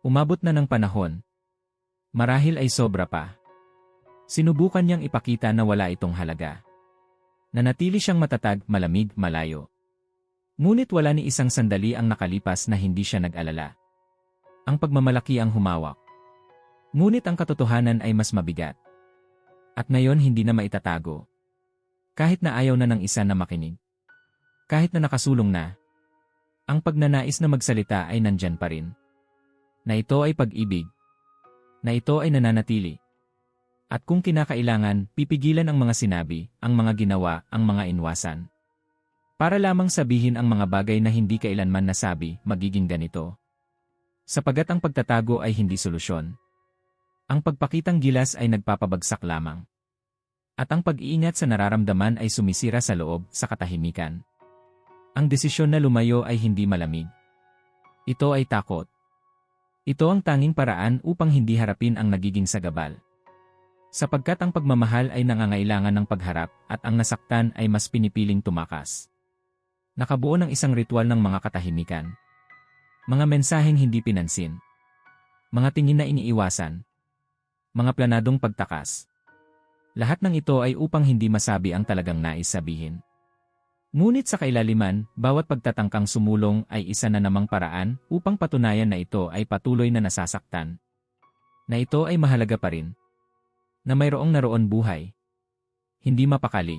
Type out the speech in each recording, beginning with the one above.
Umabot na ng panahon. Marahil ay sobra pa. Sinubukan niyang ipakita na wala itong halaga. Nanatili siyang matatag, malamig, malayo. Ngunit wala ni isang sandali ang nakalipas na hindi siya nag-alala. Ang pagmamalaki ang humawak. Ngunit ang katotohanan ay mas mabigat. At ngayon hindi na maitatago. Kahit na ayaw na ng isa na makinig. Kahit na nakasulong na. Ang pagnanais na magsalita ay nandyan pa rin. Na ito ay pag-ibig. Na ito ay nananatili. At kung kinakailangan, pipigilan ang mga sinabi, ang mga ginawa, ang mga inwasan. Para lamang sabihin ang mga bagay na hindi kailanman nasabi, magiging ganito. Sapagat ang pagtatago ay hindi solusyon. Ang pagpakitang gilas ay nagpapabagsak lamang. At ang pag-iingat sa nararamdaman ay sumisira sa loob, sa katahimikan. Ang desisyon na lumayo ay hindi malamig. Ito ay takot. Ito ang tanging paraan upang hindi harapin ang nagiging sagabal. Sapagkat ang pagmamahal ay nangangailangan ng pagharap at ang nasaktan ay mas pinipiling tumakas. Nakabuo ng isang ritual ng mga katahimikan. Mga mensaheng hindi pinansin. Mga tingin na iniiwasan. Mga planadong pagtakas. Lahat ng ito ay upang hindi masabi ang talagang nais sabihin. Ngunit sa kailaliman, bawat pagtatangkang sumulong ay isa na namang paraan upang patunayan na ito ay patuloy na nasasaktan. Na ito ay mahalaga pa rin. Na mayroong naroon buhay. Hindi mapakali.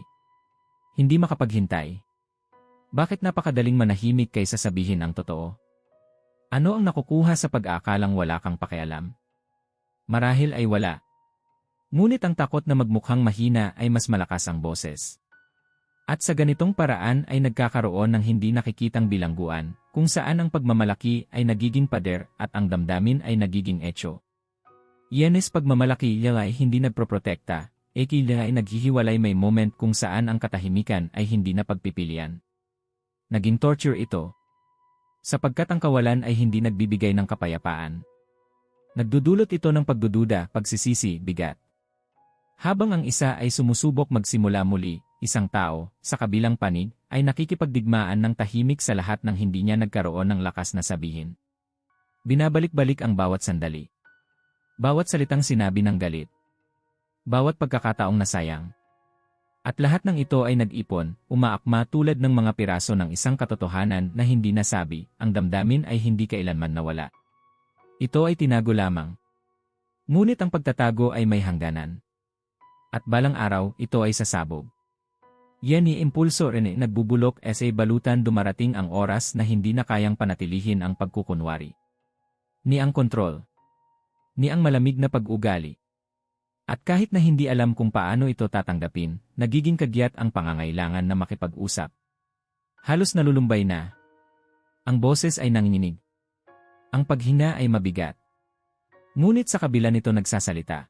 Hindi makapaghintay. Bakit napakadaling manahimik kaysa sabihin ang totoo? Ano ang nakukuha sa pag-aakalang wala kang pakialam? Marahil ay wala. Ngunit ang takot na magmukhang mahina ay mas malakas ang boses. At sa ganitong paraan ay nagkakaroon ng hindi nakikitang bilangguan, kung saan ang pagmamalaki ay nagiging pader at ang damdamin ay nagiging etyo. Yenes pagmamalaki ay hindi nagproprotekta, eki ay naghihiwalay may moment kung saan ang katahimikan ay hindi na pagpipilian. Naging torture ito. Sapagkat ang kawalan ay hindi nagbibigay ng kapayapaan. Nagdudulot ito ng pagdududa, pagsisisi, bigat. Habang ang isa ay sumusubok magsimula muli, isang tao, sa kabilang panig, ay nakikipagdigmaan ng tahimik sa lahat ng hindi niya nagkaroon ng lakas na sabihin. Binabalik-balik ang bawat sandali. Bawat salitang sinabi ng galit. Bawat pagkakataong nasayang. At lahat ng ito ay nag-ipon, umaakma tulad ng mga piraso ng isang katotohanan na hindi nasabi, ang damdamin ay hindi kailanman nawala. Ito ay tinago lamang. Ngunit ang pagtatago ay may hangganan. At balang araw, ito ay sasabog. Yan ni impulso rin nagbubulok as balutan dumarating ang oras na hindi na kayang panatilihin ang pagkukunwari. Ni ang kontrol. Ni ang malamig na pag-ugali. At kahit na hindi alam kung paano ito tatanggapin, nagiging kagyat ang pangangailangan na makipag-usap. Halos nalulumbay na. Ang boses ay nanginginig. Ang paghina ay mabigat. Ngunit sa kabila nito nagsasalita.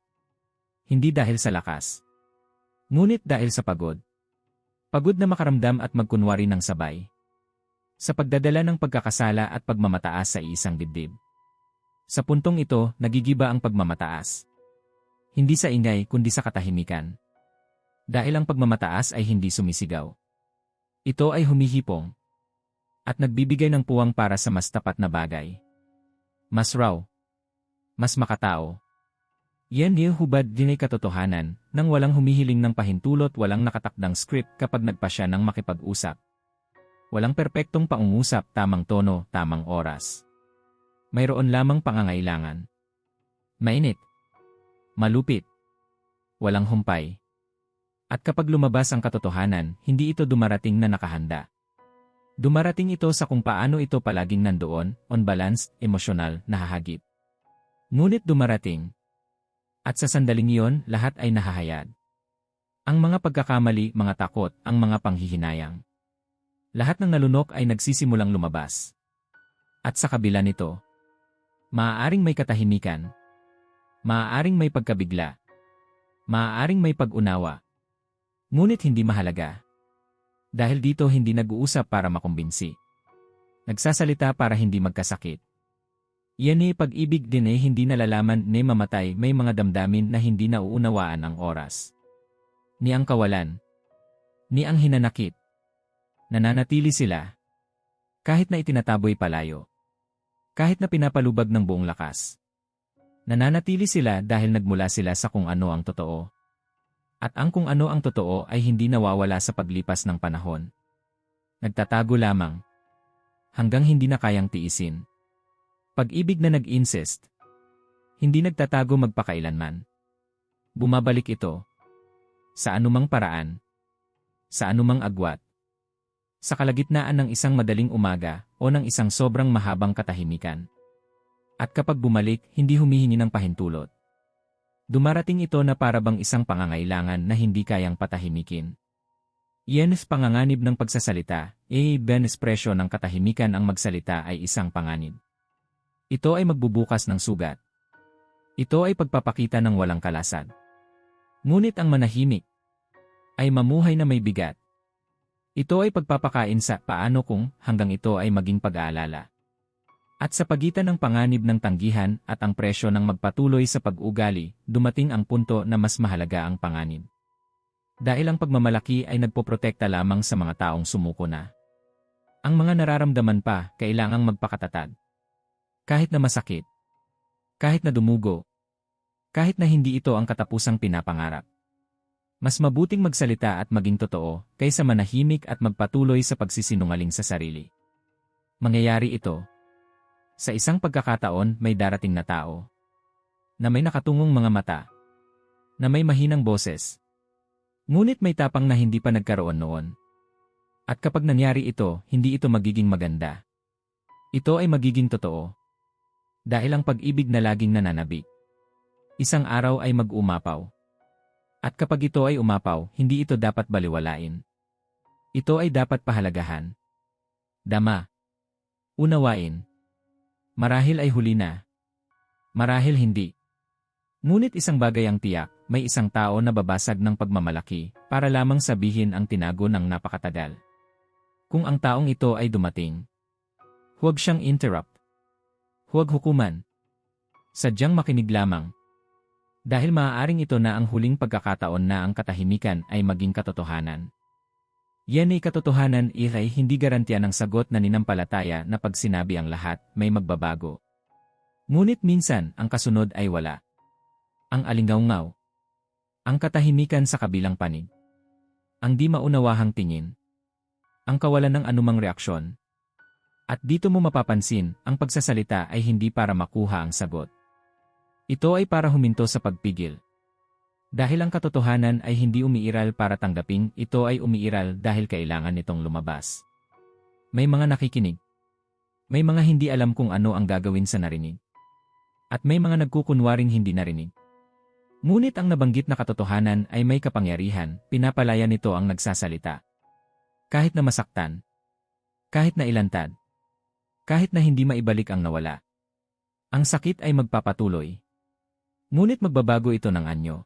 Hindi dahil sa lakas. Ngunit dahil sa pagod. Pagod na makaramdam at magkunwari ng sabay. Sa pagdadala ng pagkakasala at pagmamataas sa isang dibdib. Sa puntong ito, nagigiba ang pagmamataas. Hindi sa ingay kundi sa katahimikan. Dahil ang pagmamataas ay hindi sumisigaw. Ito ay humihipong. At nagbibigay ng puwang para sa mas tapat na bagay. Mas raw. Mas makatao. Yan yung hubad din ay katotohanan, nang walang humihiling ng pahintulot walang nakatakdang script kapag nagpa siya ng makipag-usap. Walang perpektong paungusap, tamang tono, tamang oras. Mayroon lamang pangangailangan. Mainit. Malupit. Walang humpay. At kapag lumabas ang katotohanan, hindi ito dumarating na nakahanda. Dumarating ito sa kung paano ito palaging nandoon, on balance, emosyonal, nahahagip. Ngunit dumarating, at sa sandaling iyon, lahat ay nahahayad. Ang mga pagkakamali, mga takot, ang mga panghihinayang. Lahat ng nalunok ay nagsisimulang lumabas. At sa kabila nito, maaaring may katahimikan, maaaring may pagkabigla, maaaring may pag-unawa, ngunit hindi mahalaga. Dahil dito hindi nag-uusap para makumbinsi. Nagsasalita para hindi magkasakit. Yan eh pag-ibig din eh hindi nalalaman ni mamatay may mga damdamin na hindi nauunawaan ang oras. Ni ang kawalan. Ni ang hinanakit. Nananatili sila. Kahit na itinataboy palayo. Kahit na pinapalubag ng buong lakas. Nananatili sila dahil nagmula sila sa kung ano ang totoo. At ang kung ano ang totoo ay hindi nawawala sa paglipas ng panahon. Nagtatago lamang. Hanggang hindi na kayang tiisin. Pag-ibig na nag-incest. Hindi nagtatago magpakailanman. Bumabalik ito. Sa anumang paraan. Sa anumang agwat. Sa kalagitnaan ng isang madaling umaga o ng isang sobrang mahabang katahimikan. At kapag bumalik, hindi humihingi ng pahintulot. Dumarating ito na parabang isang pangangailangan na hindi kayang patahimikin. Yenes panganganib ng pagsasalita, e benes presyo ng katahimikan ang magsalita ay isang panganib. Ito ay magbubukas ng sugat. Ito ay pagpapakita ng walang kalasad. Ngunit ang manahimik ay mamuhay na may bigat. Ito ay pagpapakain sa paano kung hanggang ito ay maging pag-aalala. At sa pagitan ng panganib ng tanggihan at ang presyo ng magpatuloy sa pag-ugali, dumating ang punto na mas mahalaga ang panganib. Dahil ang pagmamalaki ay nagpoprotekta lamang sa mga taong sumuko na. Ang mga nararamdaman pa, kailangang magpakatatag. Kahit na masakit. Kahit na dumugo. Kahit na hindi ito ang katapusang pinapangarap. Mas mabuting magsalita at maging totoo kaysa manahimik at magpatuloy sa pagsisinungaling sa sarili. Mangyayari ito. Sa isang pagkakataon may darating na tao. Na may nakatungong mga mata. Na may mahinang boses. Ngunit may tapang na hindi pa nagkaroon noon. At kapag nangyari ito, hindi ito magiging maganda. Ito ay magiging totoo. Dahil ang pag-ibig na laging nananabik isang araw ay mag-umapaw. At kapag ito ay umapaw, hindi ito dapat baliwalain. Ito ay dapat pahalagahan. Dama. Unawain. Marahil ay huli na. Marahil hindi. Ngunit isang bagay ang tiyak, may isang tao na babasag ng pagmamalaki para lamang sabihin ang tinago ng napakatagal. Kung ang taong ito ay dumating, huwag siyang interrupt. Huwag hukuman. Sadyang makinig lamang. Dahil maaaring ito na ang huling pagkakataon na ang katahimikan ay maging katotohanan. Yan ay katotohanan iray hindi garantiya ng sagot na ninampalataya na pag sinabi ang lahat, may magbabago. Ngunit minsan, ang kasunod ay wala. Ang alingaw-ngaw. Ang katahimikan sa kabilang panig. Ang di maunawahang tingin. Ang kawalan ng anumang reaksyon. At dito mo mapapansin, ang pagsasalita ay hindi para makuha ang sagot. Ito ay para huminto sa pagpigil. Dahil ang katotohanan ay hindi umiiral para tanggapin, ito ay umiiral dahil kailangan nitong lumabas. May mga nakikinig. May mga hindi alam kung ano ang gagawin sa narinig. At may mga nagkukunwaring hindi narinig. Ngunit ang nabanggit na katotohanan ay may kapangyarihan, pinapalaya nito ang nagsasalita. Kahit na masaktan. Kahit na ilantad. Kahit na hindi maibalik ang nawala. Ang sakit ay magpapatuloy, Ngunit magbabago ito ng anyo.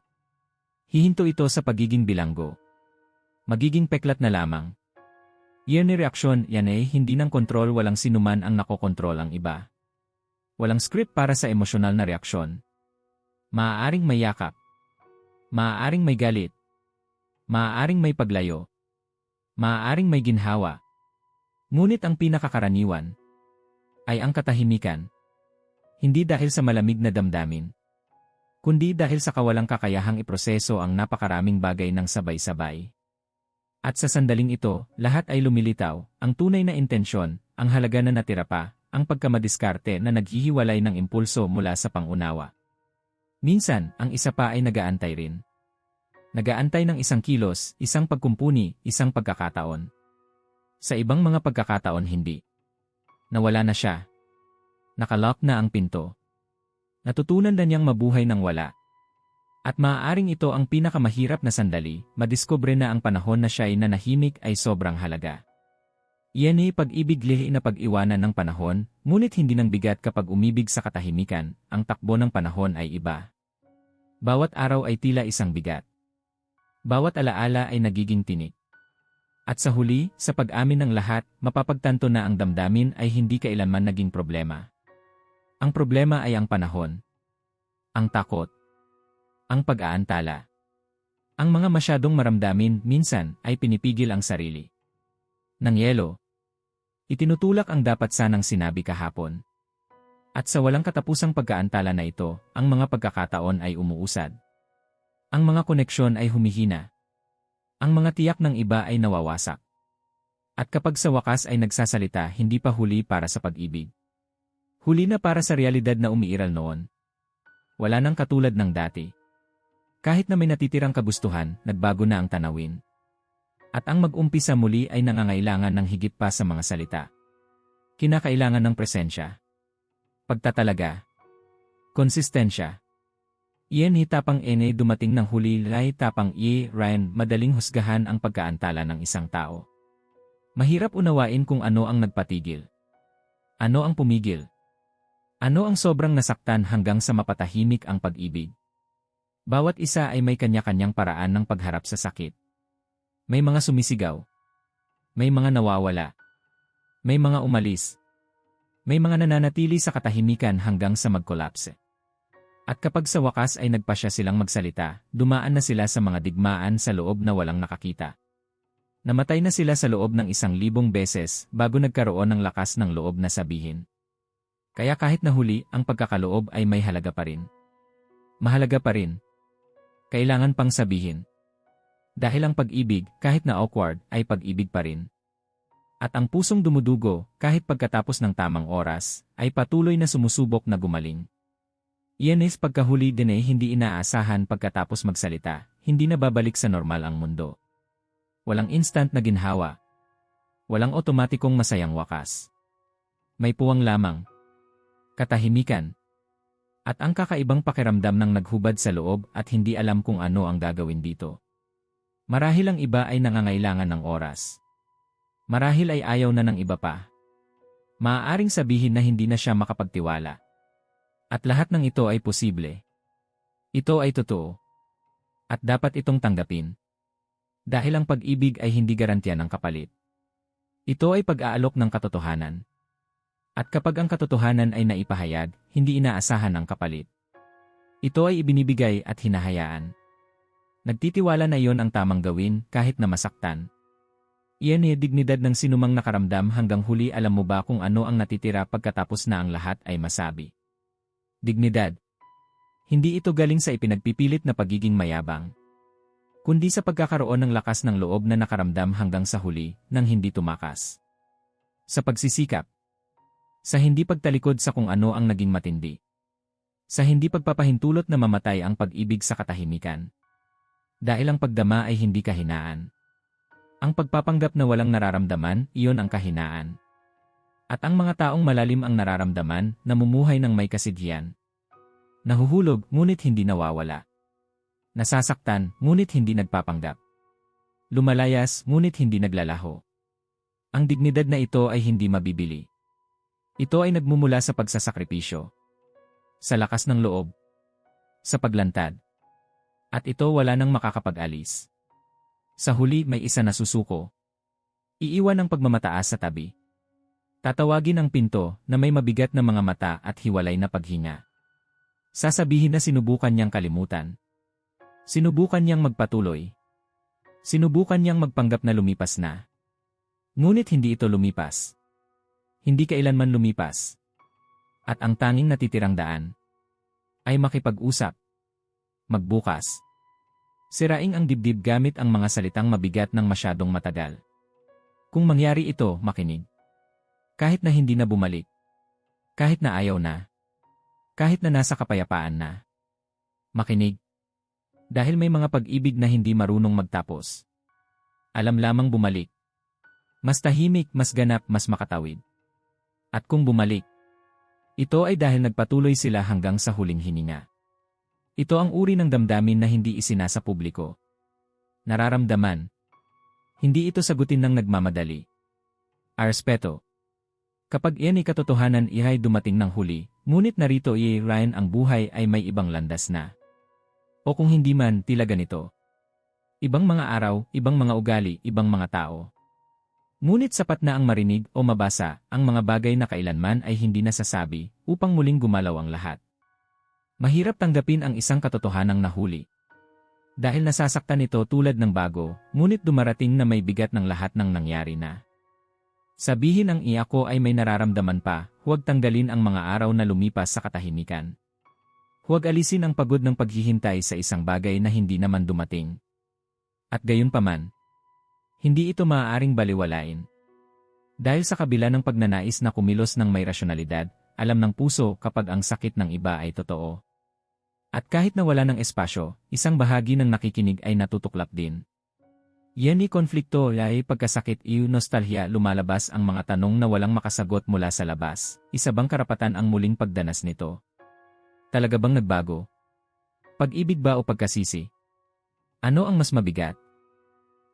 Hihinto ito sa pagiging bilanggo. Magiging peklat na lamang. Yan reaksyon yan ay hindi ng kontrol walang sinuman ang nakokontrol ang iba. Walang script para sa emosyonal na reaksyon. Maaaring may yakap. Maaaring may galit. Maaaring may paglayo. Maaaring may ginhawa. Ngunit ang pinakakaraniwan ay ang katahimikan. Hindi dahil sa malamig na damdamin kundi dahil sa kawalang kakayahang iproseso ang napakaraming bagay ng sabay-sabay. At sa sandaling ito, lahat ay lumilitaw, ang tunay na intensyon, ang halaga na natira pa, ang pagkamadiskarte na naghihiwalay ng impulso mula sa pangunawa. Minsan, ang isa pa ay nagaantay rin. Nagaantay ng isang kilos, isang pagkumpuni, isang pagkakataon. Sa ibang mga pagkakataon hindi. Nawala na siya. Nakalock na ang pinto. Natutunan na niyang mabuhay ng wala. At maaaring ito ang pinakamahirap na sandali, madiskubre na ang panahon na siya ay nanahimik ay sobrang halaga. Iyan ay pag-ibig lihi na pag-iwanan ng panahon, ngunit hindi ng bigat kapag umibig sa katahimikan, ang takbo ng panahon ay iba. Bawat araw ay tila isang bigat. Bawat alaala ay nagiging tinik. At sa huli, sa pag-amin ng lahat, mapapagtanto na ang damdamin ay hindi kailanman naging problema. Ang problema ay ang panahon. Ang takot. Ang pag-aantala. Ang mga masyadong maramdamin minsan ay pinipigil ang sarili. Nang yelo. Itinutulak ang dapat sanang sinabi kahapon. At sa walang katapusang pagkaantala na ito, ang mga pagkakataon ay umuusad. Ang mga koneksyon ay humihina. Ang mga tiyak ng iba ay nawawasak. At kapag sa wakas ay nagsasalita, hindi pa huli para sa pag-ibig. Huli na para sa realidad na umiiral noon. Wala nang katulad ng dati. Kahit na may natitirang kagustuhan, nagbago na ang tanawin. At ang mag-umpisa muli ay nangangailangan ng higit pa sa mga salita. Kinakailangan ng presensya. Pagtatalaga. Konsistensya. Iyan hitapang ene dumating ng huli lay tapang i Ryan madaling husgahan ang pagkaantala ng isang tao. Mahirap unawain kung ano ang nagpatigil. Ano ang pumigil? Ano ang sobrang nasaktan hanggang sa mapatahimik ang pag-ibig? Bawat isa ay may kanya-kanyang paraan ng pagharap sa sakit. May mga sumisigaw. May mga nawawala. May mga umalis. May mga nananatili sa katahimikan hanggang sa magkolapse. At kapag sa wakas ay nagpasya silang magsalita, dumaan na sila sa mga digmaan sa loob na walang nakakita. Namatay na sila sa loob ng isang libong beses bago nagkaroon ng lakas ng loob na sabihin. Kaya kahit nahuli, ang pagkakaloob ay may halaga pa rin. Mahalaga pa rin. Kailangan pang sabihin. Dahil ang pag-ibig, kahit na awkward, ay pag-ibig pa rin. At ang pusong dumudugo, kahit pagkatapos ng tamang oras, ay patuloy na sumusubok na gumaling. Iyan is pagkahuli din ay hindi inaasahan pagkatapos magsalita, hindi na babalik sa normal ang mundo. Walang instant na ginhawa. Walang otomatikong masayang wakas. May puwang lamang. Katahimikan. At ang kakaibang pakiramdam ng naghubad sa loob at hindi alam kung ano ang gagawin dito. Marahil ang iba ay nangangailangan ng oras. Marahil ay ayaw na ng iba pa. Maaaring sabihin na hindi na siya makapagtiwala. At lahat ng ito ay posible. Ito ay totoo. At dapat itong tanggapin. Dahil ang pag-ibig ay hindi garantiya ng kapalit. Ito ay pag-aalok ng katotohanan. At kapag ang katotohanan ay naipahayag, hindi inaasahan ang kapalit. Ito ay ibinibigay at hinahayaan. Nagtitiwala na iyon ang tamang gawin kahit na masaktan. Iyan ay dignidad ng sinumang nakaramdam hanggang huli alam mo ba kung ano ang natitira pagkatapos na ang lahat ay masabi. Dignidad. Hindi ito galing sa ipinagpipilit na pagiging mayabang. Kundi sa pagkakaroon ng lakas ng loob na nakaramdam hanggang sa huli nang hindi tumakas. Sa pagsisikap. Sa hindi pagtalikod sa kung ano ang naging matindi. Sa hindi pagpapahintulot na mamatay ang pag-ibig sa katahimikan. Dahil ang pagdama ay hindi kahinaan. Ang pagpapanggap na walang nararamdaman, iyon ang kahinaan. At ang mga taong malalim ang nararamdaman, namumuhay ng may kasidhiyan. Nahuhulog, ngunit hindi nawawala. Nasasaktan, ngunit hindi nagpapanggap. Lumalayas, ngunit hindi naglalaho. Ang dignidad na ito ay hindi mabibili. Ito ay nagmumula sa pagsasakripisyo. Sa lakas ng loob. Sa paglantad. At ito wala nang makakapag-alis. Sa huli may isa na susuko. Iiwan ang pagmamataas sa tabi. Tatawagin ang pinto na may mabigat na mga mata at hiwalay na paghinga. Sasabihin na sinubukan niyang kalimutan. Sinubukan niyang magpatuloy. Sinubukan niyang magpanggap na lumipas na. Ngunit hindi ito lumipas. Hindi kailanman lumipas. At ang tanging natitirang daan ay makipag-usap. Magbukas. Siraing ang dibdib gamit ang mga salitang mabigat ng masyadong matagal. Kung mangyari ito, makinig. Kahit na hindi na bumalik. Kahit na ayaw na. Kahit na nasa kapayapaan na. Makinig. Dahil may mga pag-ibig na hindi marunong magtapos. Alam lamang bumalik. Mas tahimik, mas ganap, mas makatawid. At kung bumalik, ito ay dahil nagpatuloy sila hanggang sa huling hininga. Ito ang uri ng damdamin na hindi isinasa publiko. Nararamdaman. Hindi ito sagutin ng nagmamadali. Arspeto. Kapag iyan ay katotohanan ihay dumating ng huli, ngunit narito i Ryan ang buhay ay may ibang landas na. O kung hindi man, tila ganito. Ibang mga araw, ibang mga ugali, ibang mga tao. Ngunit sapat na ang marinig o mabasa ang mga bagay na kailanman ay hindi nasasabi upang muling gumalaw ang lahat. Mahirap tanggapin ang isang katotohanang nahuli. Dahil nasasaktan ito tulad ng bago, ngunit dumarating na may bigat ng lahat ng nangyari na. Sabihin ang iyako ay may nararamdaman pa, huwag tanggalin ang mga araw na lumipas sa katahimikan. Huwag alisin ang pagod ng paghihintay sa isang bagay na hindi naman dumating. At gayon paman, hindi ito maaaring baliwalain. Dahil sa kabila ng pagnanais na kumilos ng may rasyonalidad, alam ng puso kapag ang sakit ng iba ay totoo. At kahit nawala ng espasyo, isang bahagi ng nakikinig ay natutuklap din. Yan ni konflikto ay pagkasakit iyo nostalhia lumalabas ang mga tanong na walang makasagot mula sa labas. Isa bang karapatan ang muling pagdanas nito? Talaga bang nagbago? Pag-ibig ba o pagkasisi? Ano ang mas mabigat?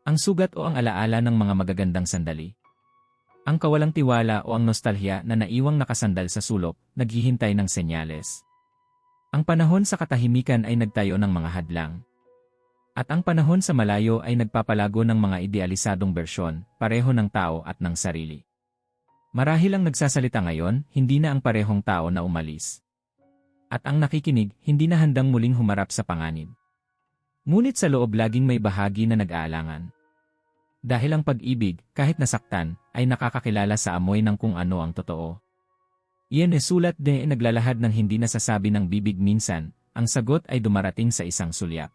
Ang sugat o ang alaala ng mga magagandang sandali? Ang kawalang tiwala o ang nostalhia na naiwang nakasandal sa sulok, naghihintay ng senyales. Ang panahon sa katahimikan ay nagtayo ng mga hadlang. At ang panahon sa malayo ay nagpapalago ng mga idealisadong bersyon, pareho ng tao at ng sarili. Marahil ang nagsasalita ngayon, hindi na ang parehong tao na umalis. At ang nakikinig, hindi na handang muling humarap sa panganib. Ngunit sa loob laging may bahagi na nag-aalangan. Dahil ang pag-ibig, kahit nasaktan, ay nakakakilala sa amoy ng kung ano ang totoo. Iyan e sulat de naglalahad ng hindi nasasabi ng bibig minsan, ang sagot ay dumarating sa isang sulyap.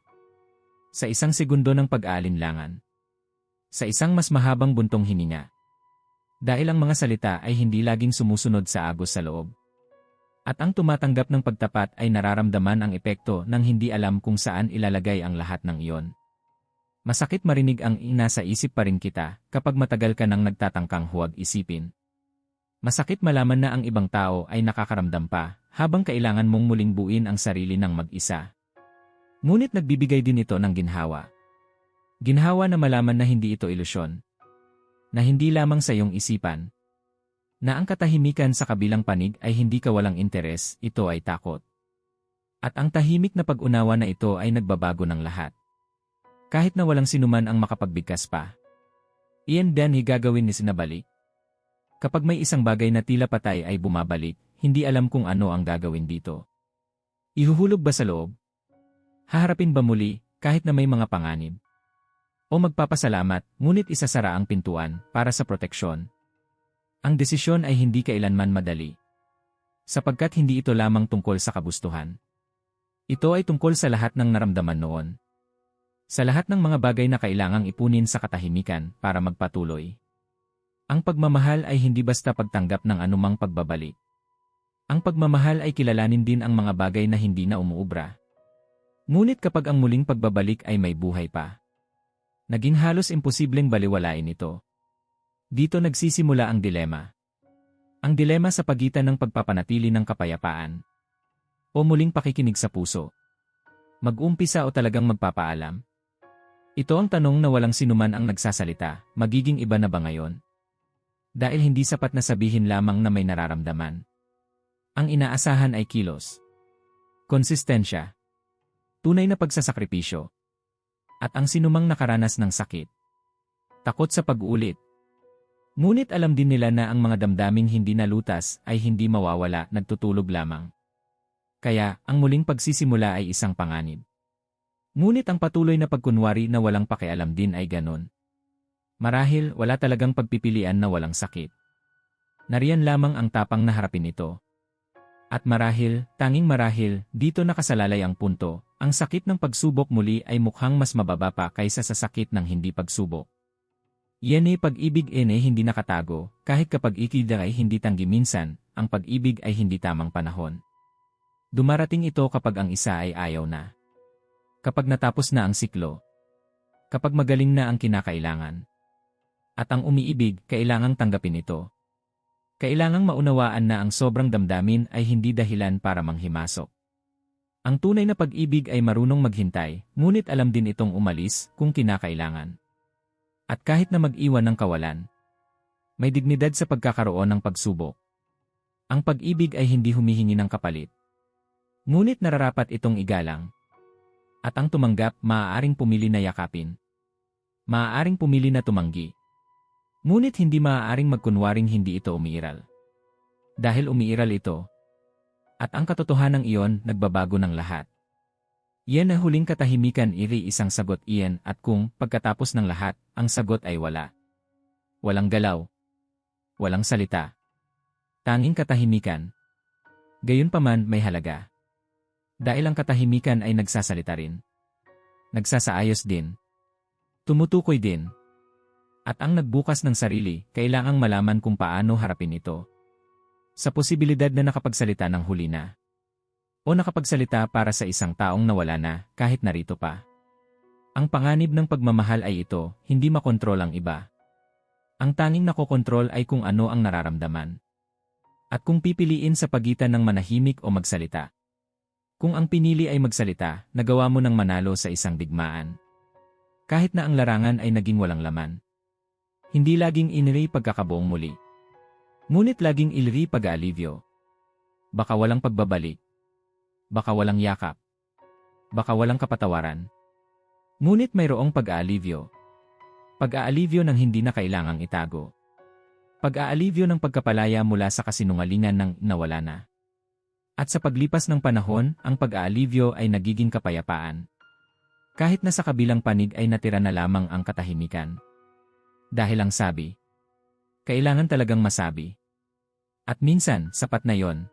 Sa isang segundo ng pag-aalinlangan. Sa isang mas mahabang buntong hininga. Dahil ang mga salita ay hindi laging sumusunod sa agos sa loob. At ang tumatanggap ng pagtapat ay nararamdaman ang epekto ng hindi alam kung saan ilalagay ang lahat ng iyon. Masakit marinig ang ina sa isip pa rin kita kapag matagal ka nang nagtatangkang huwag isipin. Masakit malaman na ang ibang tao ay nakakaramdam pa habang kailangan mong muling buin ang sarili ng mag-isa. Ngunit nagbibigay din ito ng ginhawa. Ginhawa na malaman na hindi ito ilusyon. Na hindi lamang sa iyong isipan. Na ang katahimikan sa kabilang panig ay hindi ka walang interes, ito ay takot. At ang tahimik na pag-unawa na ito ay nagbabago ng lahat. Kahit na walang sinuman ang makapagbigkas pa. Iyan din gagawin ni sinabalik. Kapag may isang bagay na tila patay ay bumabalik, hindi alam kung ano ang gagawin dito. Ihuhulog ba sa loob? Haharapin ba muli, kahit na may mga panganib? O magpapasalamat, ngunit isasara ang pintuan para sa proteksyon? Ang desisyon ay hindi kailanman madali. Sapagkat hindi ito lamang tungkol sa kabustuhan. Ito ay tungkol sa lahat ng naramdaman noon. Sa lahat ng mga bagay na kailangang ipunin sa katahimikan para magpatuloy. Ang pagmamahal ay hindi basta pagtanggap ng anumang pagbabalik. Ang pagmamahal ay kilalanin din ang mga bagay na hindi na umuubra. Ngunit kapag ang muling pagbabalik ay may buhay pa, naging halos imposibleng baliwalain ito. Dito nagsisimula ang dilema. Ang dilema sa pagitan ng pagpapanatili ng kapayapaan o muling pakikinig sa puso. Mag-umpisa o talagang magpapaalam? Ito ang tanong na walang sinuman ang nagsasalita, magiging iba na ba ngayon? Dahil hindi sapat na sabihin lamang na may nararamdaman. Ang inaasahan ay kilos. Konsistensya tunay na pagsasakripisyo. At ang sinumang nakaranas ng sakit. Takot sa pag-ulit. Ngunit alam din nila na ang mga damdaming hindi nalutas ay hindi mawawala nagtutulog lamang. Kaya, ang muling pagsisimula ay isang panganib. Ngunit ang patuloy na pagkunwari na walang pakialam din ay ganon. Marahil, wala talagang pagpipilian na walang sakit. Nariyan lamang ang tapang na harapin ito. At marahil, tanging marahil, dito nakasalalay ang punto, ang sakit ng pagsubok muli ay mukhang mas mababa pa kaysa sa sakit ng hindi pagsubok. Yan ay pag-ibig ene hindi nakatago, kahit kapag ikida ay hindi tanggi minsan, ang pag-ibig ay hindi tamang panahon. Dumarating ito kapag ang isa ay ayaw na. Kapag natapos na ang siklo. Kapag magaling na ang kinakailangan. At ang umiibig, kailangang tanggapin ito. Kailangang maunawaan na ang sobrang damdamin ay hindi dahilan para manghimasok. Ang tunay na pag-ibig ay marunong maghintay, ngunit alam din itong umalis kung kinakailangan. At kahit na mag-iwan ng kawalan, may dignidad sa pagkakaroon ng pagsubok. Ang pag-ibig ay hindi humihingi ng kapalit. Ngunit nararapat itong igalang. At ang tumanggap maaaring pumili na yakapin. Maaaring pumili na tumanggi. Ngunit hindi maaaring magkunwaring hindi ito umiiral. Dahil umiiral ito. At ang katotohanan iyon nagbabago ng lahat. Iyan na huling katahimikan iri isang sagot iyan at kung pagkatapos ng lahat, ang sagot ay wala. Walang galaw. walang salita. Tanging katahimikan. Gayunpaman may halaga. Dahil ang katahimikan ay nagsasalita rin. Nagsasaayos din. Tumutukoy din. At ang nagbukas ng sarili, kailangang malaman kung paano harapin ito. Sa posibilidad na nakapagsalita ng huli na. O nakapagsalita para sa isang taong nawala na, kahit narito pa. Ang panganib ng pagmamahal ay ito, hindi makontrol ang iba. Ang tanging nakokontrol ay kung ano ang nararamdaman. At kung pipiliin sa pagitan ng manahimik o magsalita. Kung ang pinili ay magsalita, nagawa mo ng manalo sa isang digmaan. Kahit na ang larangan ay naging walang laman. Hindi laging iniri pagkakabuong muli. Ngunit laging iliri pag-aalivyo. Baka walang pagbabalik. Baka walang yakap. Baka walang kapatawaran. Ngunit mayroong pag-aalivyo. Pag-aalivyo ng hindi na kailangang itago. Pag-aalivyo ng pagkapalaya mula sa kasinungalingan ng nawala na. At sa paglipas ng panahon, ang pag-aalivyo ay nagiging kapayapaan. Kahit na sa kabilang panig ay natira na lamang ang katahimikan. Dahil ang sabi, kailangan talagang masabi. At minsan, sapat na yon.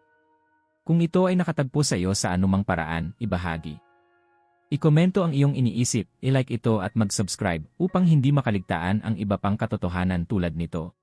Kung ito ay nakatagpo sa iyo sa anumang paraan, ibahagi. Ikomento ang iyong iniisip, ilike ito at mag-subscribe upang hindi makaligtaan ang iba pang katotohanan tulad nito.